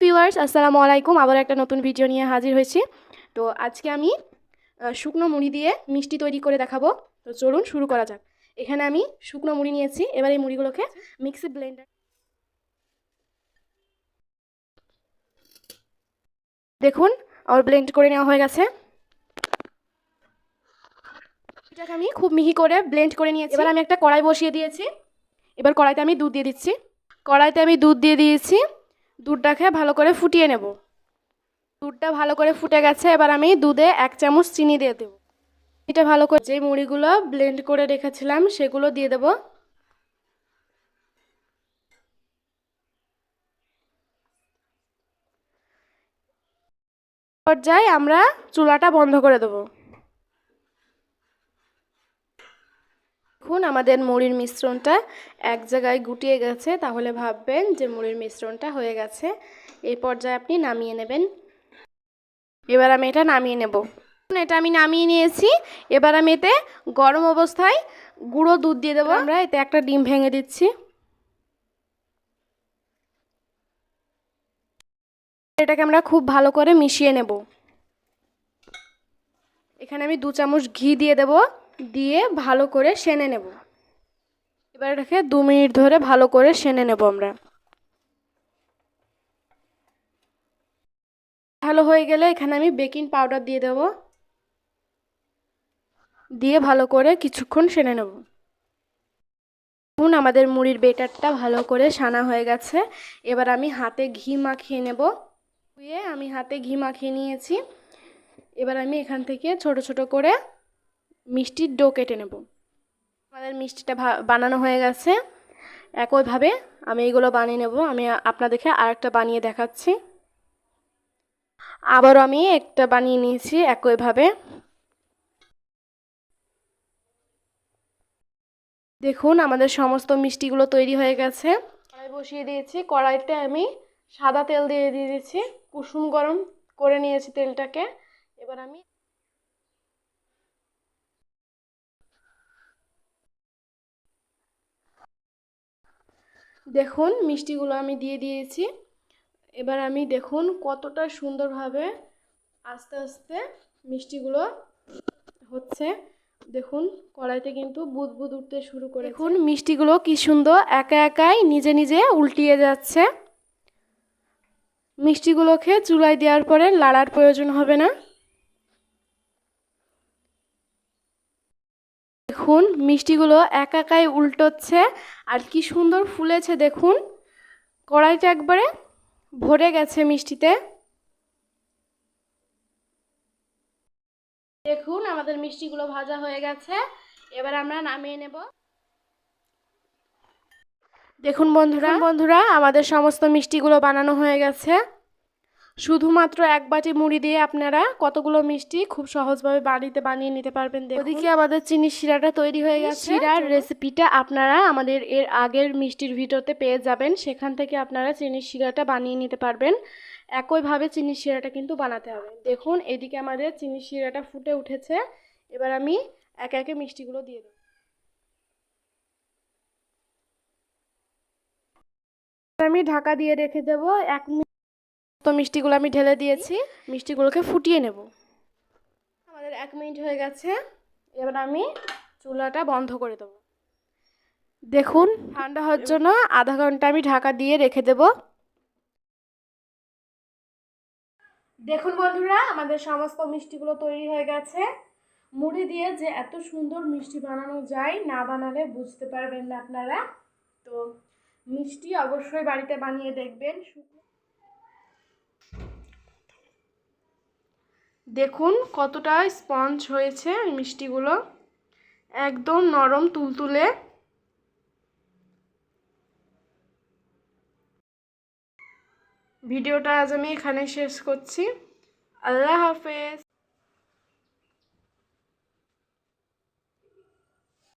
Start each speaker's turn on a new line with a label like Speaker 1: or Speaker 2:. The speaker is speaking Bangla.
Speaker 1: ভিউয়ার্স, আসসালামু আলাইকুম। আবার একটা নতুন ভিডিও নিয়ে হাজির হয়েছি। তো আজকে আমি শুকনো মুড়ি দিয়ে মিষ্টি তৈরি করে দেখাবো। তো চলুন শুরু করা যাক। এখানে আমি শুকনো মুড়ি নিয়েছি। এবার এই মুড়িগুলোকে মিক্সি ব্লেন্ডার দেখুন আমার ব্লেন্ড করে নেওয়া হয়ে গেছে। এটাকে আমি খুব মিহি করে ব্লেন্ড করে নিয়েছি। এবার আমি একটা কড়াই বসিয়ে দিয়েছি। এবার কড়াইতে আমি দুধ দিয়ে দিচ্ছি। কড়াইতে আমি দুধ দিয়ে দিয়েছি। দুধটাকে ভালো করে ফুটিয়ে নেব। দুধটা ভালো করে ফুটে গেছে, এবার আমি দুধে এক চামচ চিনি দিয়ে দেবো। এটা ভালো করে যে মুড়িগুলো ব্লেন্ড করে রেখেছিলাম, সেগুলো দিয়ে দেব। পর্যায়ে আমরা চুলাটা বন্ধ করে দেবো। দেখুন, আমাদের মুড়ির মিশ্রণটা এক জায়গায় গুটিয়ে গেছে। তাহলে ভাববেন যে মুড়ির মিশ্রণটা হয়ে গেছে। এই পর্যায়ে আপনি নামিয়ে নেবেন। এবার আমি এটা নামিয়ে নেব। এটা আমি নামিয়ে নিয়েছি। এবার আমি এতে গরম অবস্থায় গুঁড়ো দুধ দিয়ে দেবো। আমরা এতে একটা ডিম ভেঙে দিচ্ছি। এটাকে আমরা খুব ভালো করে মিশিয়ে নেব। এখানে আমি দু চামচ ঘি দিয়ে দেব। দিয়ে ভালো করে সেনে নেব। এবার এটাকে দু মিনিট ধরে ভালো করে সেনে নেব আমরা। ভালো হয়ে গেলে এখানে আমি বেকিং পাউডার দিয়ে দেব। দিয়ে ভালো করে কিছুক্ষণ সেনে নেব। এখন আমাদের মুড়ির বেটারটা ভালো করে সানা হয়ে গেছে। এবার আমি হাতে ঘি মাখিয়ে নেব। ধুয়ে আমি হাতে ঘি মাখিয়ে নিয়েছি। এবার আমি এখান থেকে ছোট ছোট করে মিষ্টির ডো কেটে নেব। আমাদের মিষ্টিটা বানানো হয়ে গেছে। একইভাবে আমি এগুলো বানিয়ে নেব। আমি আপনাদেরকে আরেকটা বানিয়ে দেখাচ্ছি। আবারও আমি একটা বানিয়ে নিয়েছি একইভাবে। দেখুন, আমাদের সমস্ত মিষ্টিগুলো তৈরি হয়ে গেছে। কড়াই বসিয়ে দিয়েছি। কড়াইতে আমি সাদা তেল দিয়ে দিয়ে দিয়েছি। কুসুম গরম করে নিয়েছি তেলটাকে। এবার আমি দেখুন, মিষ্টিগুলো আমি দিয়ে দিয়েছি। এবার আমি দেখুন কতটা সুন্দরভাবে আস্তে আস্তে মিষ্টিগুলো হচ্ছে। দেখুন, কড়াইতে কিন্তু বুদ বুদ উঠতে শুরু করে দেখুন, মিষ্টিগুলো কি সুন্দর, একা একাই নিজে নিজে উল্টিয়ে যাচ্ছে। মিষ্টিগুলোকে চুলায় দেওয়ার পরে লাড়ার প্রয়োজন হবে না। দেখুন, মিষ্টিগুলো একা একাই উল্টোচ্ছে। আর কি সুন্দর ফুলেছে দেখুন। কড়াইটা একবারে ভরে গেছে মিষ্টিতে। দেখুন, আমাদের মিষ্টিগুলো ভাজা হয়ে গেছে। এবার আমরা নামিয়ে নেব। দেখুন বন্ধুরা। বন্ধুরা, আমাদের সমস্ত মিষ্টিগুলো বানানো হয়ে গেছে। শুধুমাত্র এক বাটি মুড়ি দিয়ে আপনারা কতগুলো মিষ্টি খুব সহজভাবে বাড়িতে বানিয়ে নিতে পারবেন ওদিকে আমাদের চিনি শিরাটা তৈরি হয়ে গেছে। শিরার রেসিপিটা আপনারা আমাদের এর আগের মিষ্টির ভিডিওতে পেয়ে যাবেন। সেখান থেকে আপনারা চিনির শিরাটা বানিয়ে নিতে পারবেন। একইভাবে চিনি শিরাটা কিন্তু বানাতে হবে। দেখুন এদিকে আমাদের চিনি শিরাটা ফুটে উঠেছে। এবার আমি একে একে মিষ্টিগুলো দিয়ে দেবো। আমি ঢাকা দিয়ে রেখে দেবো এক তো মিষ্টিগুলো আমি ঢেলে দিয়েছি। মিষ্টিগুলোকে ফুটিয়ে নেব। আমাদের এক মিনিট হয়ে গেছে। এবার আমি চুলাটা বন্ধ করে দেবো। দেখুন ঠান্ডা হওয়ার জন্য আধা ঘণ্টা আমি ঢাকা দিয়ে রেখে দেব। দেখুন বন্ধুরা আমাদের সমস্ত মিষ্টিগুলো তৈরি হয়ে গেছে। মুড়ি দিয়ে যে এত সুন্দর মিষ্টি বানানো যায় না বানালে বুঝতে পারবেন না আপনারা। তো মিষ্টি অবশ্যই বাড়িতে বানিয়ে দেখবেন। দেখুন কতটা স্পঞ্জ হয়েছে মিষ্টিগুলো। একদম নরম তুলতুলে। ভিডিওটা আজ আমি এখানে শেষ করছি। আল্লাহ হাফেজ।